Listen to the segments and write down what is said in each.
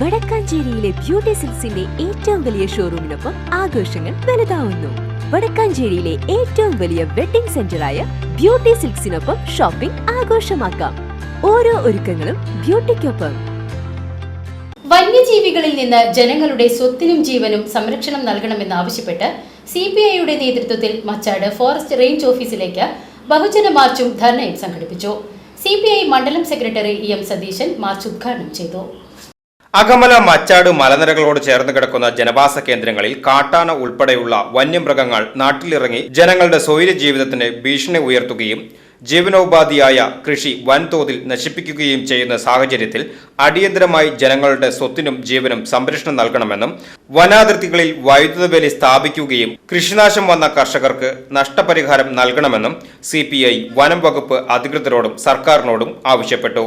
വടക്കാഞ്ചേരിയിലെ beauty സിൽസിന്റെ ഏറ്റവും വലിയ ഷോറൂമിനൊപ്പം ആഘോഷങ്ങൾ വലുതാവുന്നു. വടക്കാഞ്ചേരിയിലെ ഏറ്റവും വലിയ വെഡിംഗ് സെന്ററായ ബ്യൂട്ടി സിൽക്സിനൊപ്പം ഷോപ്പിംഗ് ആഘോഷമാക്കാം. ഓരോ ഒരുക്കങ്ങളും ബ്യൂട്ടിക്കൊപ്പം. വന്യജീവികളിൽ നിന്ന് ജനങ്ങളുടെ സ്വത്തിനും ജീവനും സംരക്ഷണം നൽകണമെന്നാവശ്യപ്പെട്ട് സി പി ഐയുടെ നേതൃത്വത്തിൽ മച്ചാട് ഫോറസ്റ്റ് റേഞ്ച് ഓഫീസിലേക്ക് ബഹുജന മാർച്ചും ധർണയും സംഘടിപ്പിച്ചു. സി പി ഐ മണ്ഡലം secretary E M Satheesan march ഉദ്ഘാടനം ചെയ്തു. അകമല മച്ചാട് മലനിരകളോട് ചേർന്ന് കിടക്കുന്ന ജനവാസ കേന്ദ്രങ്ങളിൽ കാട്ടാന ഉൾപ്പെടെയുള്ള വന്യമൃഗങ്ങൾ നാട്ടിലിറങ്ങി ജനങ്ങളുടെ സ്വൈര ജീവിതത്തിന് ഭീഷണി ഉയർത്തുകയും ജീവനോപാധിയായ കൃഷി വൻതോതിൽ നശിപ്പിക്കുകയും ചെയ്യുന്ന സാഹചര്യത്തിൽ അടിയന്തരമായി ജനങ്ങളുടെ സ്വത്തിനും ജീവനും സംരക്ഷണം നൽകണമെന്നും വനാതിർത്തികളിൽ വൈദ്യുത വേലി സ്ഥാപിക്കുകയും കൃഷിനാശം വന്ന കർഷകർക്ക് നഷ്ടപരിഹാരം നൽകണമെന്നും സി വനം വകുപ്പ് അധികൃതരോടും സർക്കാരിനോടും ആവശ്യപ്പെട്ടു.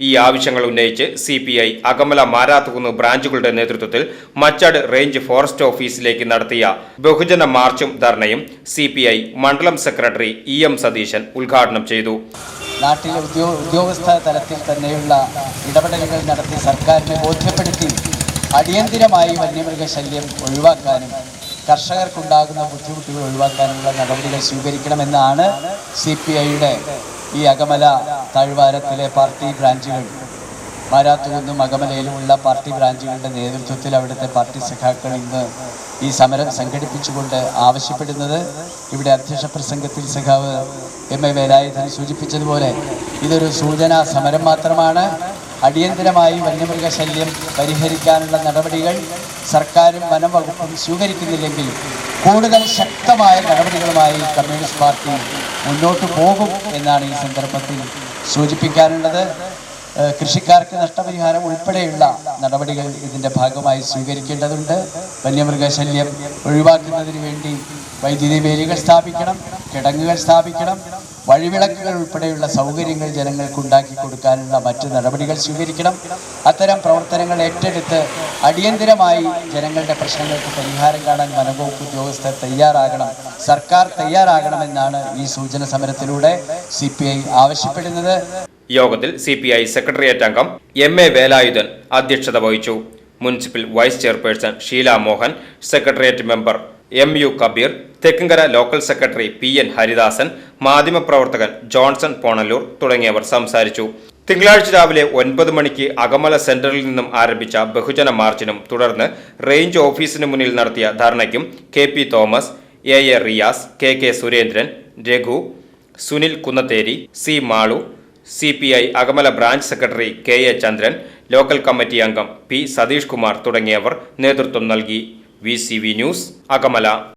ഈ ആവശ്യങ്ങൾ ഉന്നയിച്ച് C P I Akamala Marathukunnu ബ്രാഞ്ചുകളുടെ നേതൃത്വത്തിൽ മച്ചാട് റേഞ്ച് ഫോറസ്റ്റ് ഓഫീസിലേക്ക് നടത്തിയ ബഹുജന മാർച്ചും ധർണയും സി പി ഐ മണ്ഡലം സെക്രട്ടറി ഇ എം സതീശൻ ഉദ്ഘാടനം ചെയ്തു. നാട്ടിലെ ഉദ്യോഗ ഉദ്യോഗസ്ഥ തലത്തിൽ തന്നെയുള്ള ഇടപെടലുകൾ നടത്തി സർക്കാരിനെ ബോധ്യപ്പെടുത്തി അടിയന്തിരമായി വന്യമൃഗശല്യം ഒഴിവാക്കാനും കർഷകർക്കുണ്ടാകുന്ന ബുദ്ധിമുട്ടുകൾ ഒഴിവാക്കാനുള്ള നടപടികൾ സ്വീകരിക്കണമെന്നാണ് സി പി ഐയുടെ ഈ അകമല താഴ്വാരത്തിലെ പാർട്ടി ബ്രാഞ്ചുകൾ. മാരാത്തുനിന്നും അകമലയിലുമുള്ള പാർട്ടി ബ്രാഞ്ചുകളുടെ നേതൃത്വത്തിൽ അവിടുത്തെ പാർട്ടി സഖാക്കൾ ഇന്ന് ഈ സമരം സംഘടിപ്പിച്ചുകൊണ്ട് ആവശ്യപ്പെടുന്നത് ഇവിടെ അധ്യക്ഷ പ്രസംഗത്തിൽ സഖാവ് എം എ വേലായുധൻ സൂചിപ്പിച്ചതുപോലെ ഇതൊരു സൂചനാ സമരം മാത്രമാണ്. അടിയന്തരമായി വന്യമൃഗശല്യം പരിഹരിക്കാനുള്ള നടപടികൾ സർക്കാരും വനം വകുപ്പും സ്വീകരിക്കുന്നില്ലെങ്കിൽ കൂടുതൽ ശക്തമായ നടപടികളുമായി കമ്മ്യൂണിസ്റ്റ് പാർട്ടി മുന്നോട്ട് പോകും എന്നാണ് ഈ സന്ദർഭത്തിൽ സൂചിപ്പിക്കാനുള്ളത്. കൃഷിക്കാർക്ക് നഷ്ടപരിഹാരം ഉൾപ്പെടെയുള്ള നടപടികൾ ഇതിന്റെ ഭാഗമായി സ്വീകരിക്കേണ്ടതുണ്ട്. വന്യമൃഗശല്യം ഒഴിവാക്കുന്നതിന് വേണ്ടി വൈദ്യുതി വേലികൾ സ്ഥാപിക്കണം കിടങ്ങുകൾ സ്ഥാപിക്കണം വഴിവിളക്കുകൾ ഉൾപ്പെടെയുള്ള സൗകര്യങ്ങൾ ജനങ്ങൾക്ക് ഉണ്ടാക്കി കൊടുക്കാനുള്ള മറ്റ് നടപടികൾ സ്വീകരിക്കണം. അത്തരം പ്രവർത്തനങ്ങൾ ഏറ്റെടുത്ത് അടിയന്തിരമായി ജനങ്ങളുടെ പ്രശ്നങ്ങൾക്ക് പരിഹാരം കാണാൻ വനംവകുപ്പ് ഉദ്യോഗസ്ഥർ തയ്യാറാകണം. സർക്കാർ തയ്യാറാകണമെന്നാണ് ഈ സൂചന സമരത്തിലൂടെ സി ആവശ്യപ്പെടുന്നത്. യോഗത്തിൽ സി പി ഐ സെക്രട്ടേറിയറ്റ് അംഗം എം എ വേലായുധൻ അധ്യക്ഷത വഹിച്ചു. Municipal vice chairperson Sheela Mohan secretariat member M U Kabeer Thekkumkara local secretary P N Haridasan മാധ്യമപ്രവർത്തകൻ ജോൺസൺ പോണല്ലൂർ തുടങ്ങിയവർ സംസാരിച്ചു. തിങ്കളാഴ്ച രാവിലെ ഒൻപത് മണിക്ക് അകമല സെന്ററിൽ നിന്നും ആരംഭിച്ച ബഹുജന മാർച്ചിനും തുടർന്ന് റേഞ്ച് ഓഫീസിന് മുന്നിൽ നടത്തിയ ധർണയ്ക്കും K P Thomas A A Riyas K K Surendran Raghu Sunil Kunnatheri C Malu C P I Akamala branch secretary K A Chandran local committee അംഗം പി സതീഷ് കുമാർ തുടങ്ങിയവർ നേതൃത്വം നൽകി. V news Akamala.